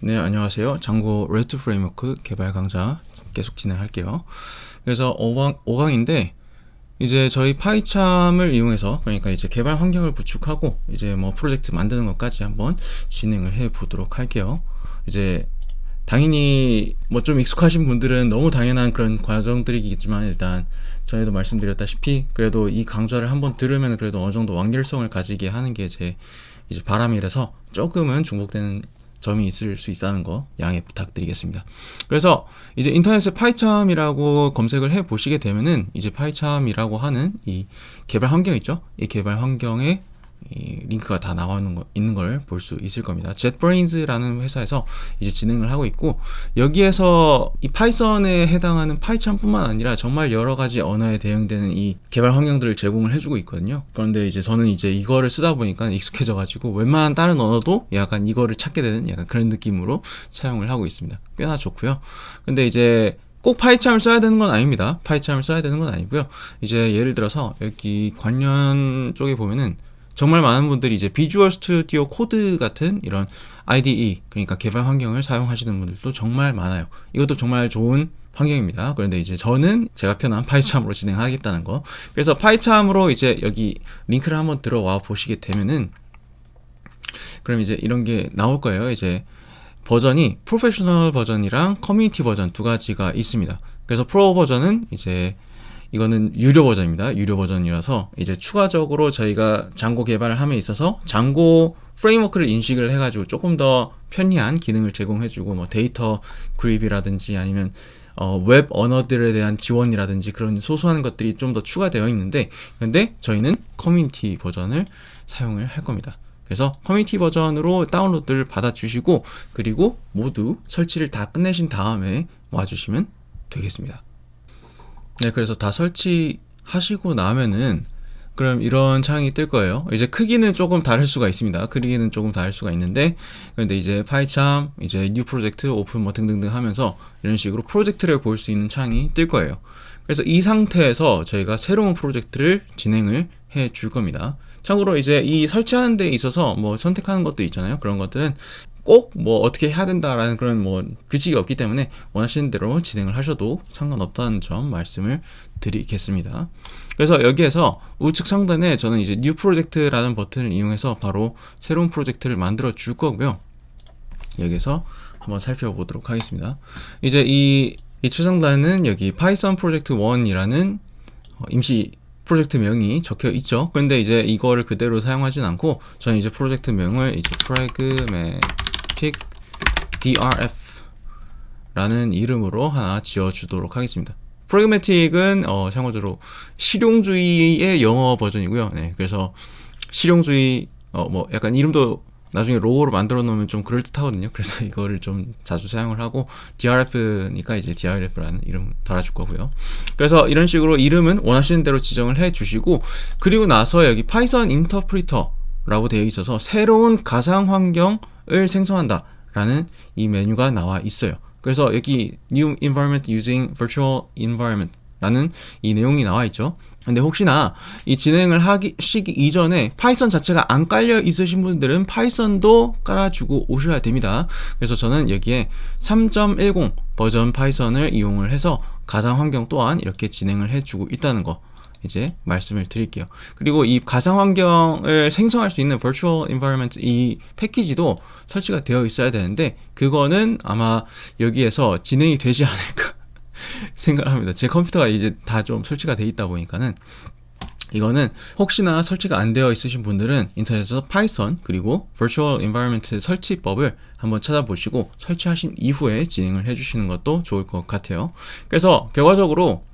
네, 안녕하세요. 장고 레드 프레임워크 개발 강좌 계속 진행할게요. 그래서 5강, 5강인데, 이제 저희 파이참을 이용해서, 그러니까 이제 개발 환경을 구축하고, 이제 뭐 프로젝트 만드는 것까지 한번 진행을 해 보도록 할게요. 이제, 당연히 뭐 좀 익숙하신 분들은 너무 당연한 그런 과정들이겠지만, 일단, 전에도 말씀드렸다시피, 그래도 이 강좌를 한번 들으면 그래도 어느 정도 완결성을 가지게 하는 게 제 이제 바람이라서 조금은 중복되는 점이 있을 수 있다는 거 양해 부탁드리겠습니다. 그래서 이제 인터넷에 파이참이라고 검색을 해 보시게 되면은 이제 파이참이라고 하는 이 개발 환경 있죠? 이 개발 환경에 이 링크가 다 나와 있는, 거, 있는 걸 볼 수 있을 겁니다. JetBrains라는 회사에서 이제 진행을 하고 있고 여기에서 이 파이썬에 해당하는 파이썬뿐만 아니라 정말 여러 가지 언어에 대응되는 이 개발 환경들을 제공을 해주고 있거든요. 그런데 이제 저는 이제 이거를 쓰다 보니까 익숙해져 가지고 웬만한 다른 언어도 약간 이거를 찾게 되는 약간 그런 느낌으로 사용을 하고 있습니다. 꽤나 좋고요. 근데 이제 꼭 파이참을 써야 되는 건 아닙니다. 파이참을 써야 되는 건 아니고요. 이제 예를 들어서 여기 관련 쪽에 보면은 정말 많은 분들이 이제 비주얼 스튜디오 코드 같은 이런 IDE 그러니까 개발 환경을 사용하시는 분들도 정말 많아요. 이것도 정말 좋은 환경입니다. 그런데 이제 저는 제가 편한 파이참으로 진행하겠다는 거. 그래서 파이참으로 이제 여기 링크를 한번 들어와 보시게 되면은 그럼 이제 이런 게 나올 거예요. 이제 버전이 프로페셔널 버전이랑 커뮤니티 버전 두 가지가 있습니다. 그래서 프로 버전은 이제 이거는 유료 버전입니다. 유료 버전이라서 이제 추가적으로 저희가 장고 개발을 함에 있어서 장고 프레임워크를 인식을 해가지고 조금 더 편리한 기능을 제공해주고 뭐 데이터 그립이라든지 아니면 어, 웹 언어들에 대한 지원이라든지 그런 소소한 것들이 좀 더 추가되어 있는데 근데 저희는 커뮤니티 버전을 사용을 할 겁니다. 그래서 커뮤니티 버전으로 다운로드를 받아주시고 그리고 모두 설치를 다 끝내신 다음에 와주시면 되겠습니다. 네, 그래서 다 설치하시고 나면은 그럼 이런 창이 뜰 거예요. 이제 크기는 조금 다를 수가 있습니다. 크기는 조금 다를 수가 있는데 그런데 이제 파이참, 이제 뉴 프로젝트, 오픈 뭐 등등등 하면서 이런 식으로 프로젝트를 볼 수 있는 창이 뜰 거예요. 그래서 이 상태에서 저희가 새로운 프로젝트를 진행을 해 줄 겁니다. 참고로 이제 이 설치하는 데 있어서 뭐 선택하는 것도 있잖아요. 그런 것들은 꼭 뭐 어떻게 해야 된다라는 그런 뭐 규칙이 없기 때문에 원하시는 대로 진행을 하셔도 상관없다는 점 말씀을 드리겠습니다. 그래서 여기에서 우측 상단에 저는 이제 뉴 프로젝트라는 버튼을 이용해서 바로 새로운 프로젝트를 만들어 줄 거고요. 여기서 한번 살펴보도록 하겠습니다. 이제 이, 이 최상단은 여기 파이썬 프로젝트 1이라는 어, 임시 프로젝트 명이 적혀 있죠. 그런데 이제 이거를 그대로 사용하진 않고 저는 이제 프로젝트 명을 이제 pragmatic drf 라는 이름으로 하나 지어 주도록 하겠습니다. 프레그매틱은 어, 참고적으로 실용주의의 영어 버전이고요. 네, 그래서 실용주의 어, 뭐 약간 이름도 나중에 로고로 만들어 놓으면 좀 그럴 듯하거든요. 그래서 이거를 좀 자주 사용을 하고 DRF니까 이제 DRF라는 이름 달아줄 거고요. 그래서 이런 식으로 이름은 원하시는 대로 지정을 해 주시고 그리고 나서 여기 파이썬 인터프리터라고 되어 있어서 새로운 가상 환경을 생성한다라는 이 메뉴가 나와 있어요. 그래서 여기 New Environment Using Virtual Environment 라는 이 내용이 나와 있죠. 근데 혹시나 이 진행을 하기 시기 이전에 파이썬 자체가 안 깔려 있으신 분들은 파이썬도 깔아주고 오셔야 됩니다. 그래서 저는 여기에 3.10 버전 파이썬을 이용을 해서 가상 환경 또한 이렇게 진행을 해주고 있다는 거 이제 말씀을 드릴게요. 그리고 이 가상 환경을 생성할 수 있는 virtual environment 이 패키지도 설치가 되어 있어야 되는데 그거는 아마 여기에서 진행이 되지 않을까 생각합니다. 제 컴퓨터가 이제 다 좀 설치가 돼 있다 보니까는 이거는 혹시나 설치가 안 되어 있으신 분들은 인터넷에서 파이썬 그리고 Virtual Environment 설치법을 한번 찾아보시고 설치하신 이후에 진행을 해주시는 것도 좋을 것 같아요. 그래서 결과적으로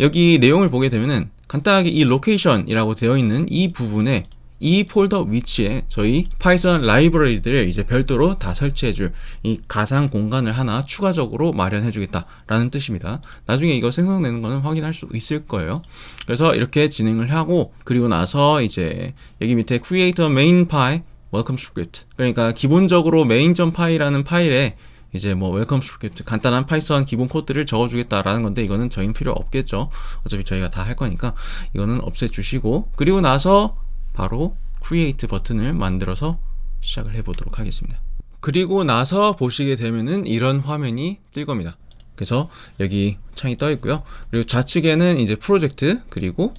여기 내용을 보게 되면은 간단하게 이 로케이션이라고 되어 있는 이 부분에 이 폴더 위치에 저희 파이썬 라이브러리들을 이제 별도로 다 설치해줄 이 가상 공간을 하나 추가적으로 마련해주겠다라는 뜻입니다. 나중에 이거 생성되는 거는 확인할 수 있을 거예요. 그래서 이렇게 진행을 하고 그리고 나서 이제 여기 밑에 create a main file welcome 그러니까 기본적으로 main.py라는 파일에 이제 뭐 웰컴 스크립트 간단한 파이썬 기본 코드를 적어주겠다라는 건데 이거는 저희는 필요 없겠죠. 어차피 저희가 다 할 거니까 이거는 없애주시고 그리고 나서 바로 create 버튼을 만들어서 시작을 해보도록 하겠습니다. 그리고 나서 보시게 되면은 이런 화면이 뜰 겁니다. 그래서 여기 창이 떠 있고요. 그리고 좌측에는 이제 프로젝트 그리고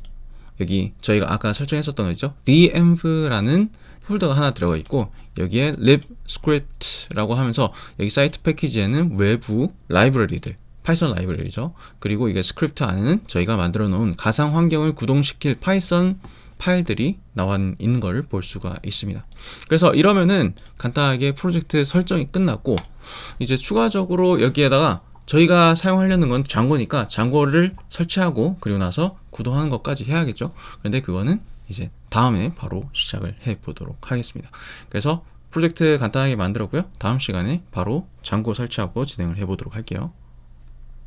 여기 저희가 아까 설정했었던 거 있죠? vmv라는 폴더가 하나 들어가 있고 여기에 libscript라고 하면서 여기 사이트 패키지에는 외부 라이브러리들 파이썬 라이브러리죠. 그리고 이게 스크립트 안에는 저희가 만들어 놓은 가상 환경을 구동시킬 파이썬 파일들이 나와 있는 걸볼 수가 있습니다. 그래서 이러면은 간단하게 프로젝트 설정이 끝났고 이제 추가적으로 여기에다가 저희가 사용하려는 건 장고니까 장고를 설치하고 그리고 나서 구동하는 것까지 해야겠죠. 근데 그거는 이제 다음에 바로 시작을 해 보도록 하겠습니다. 그래서 프로젝트 간단하게 만들었고요. 다음 시간에 바로 장고 설치하고 진행을 해 보도록 할게요.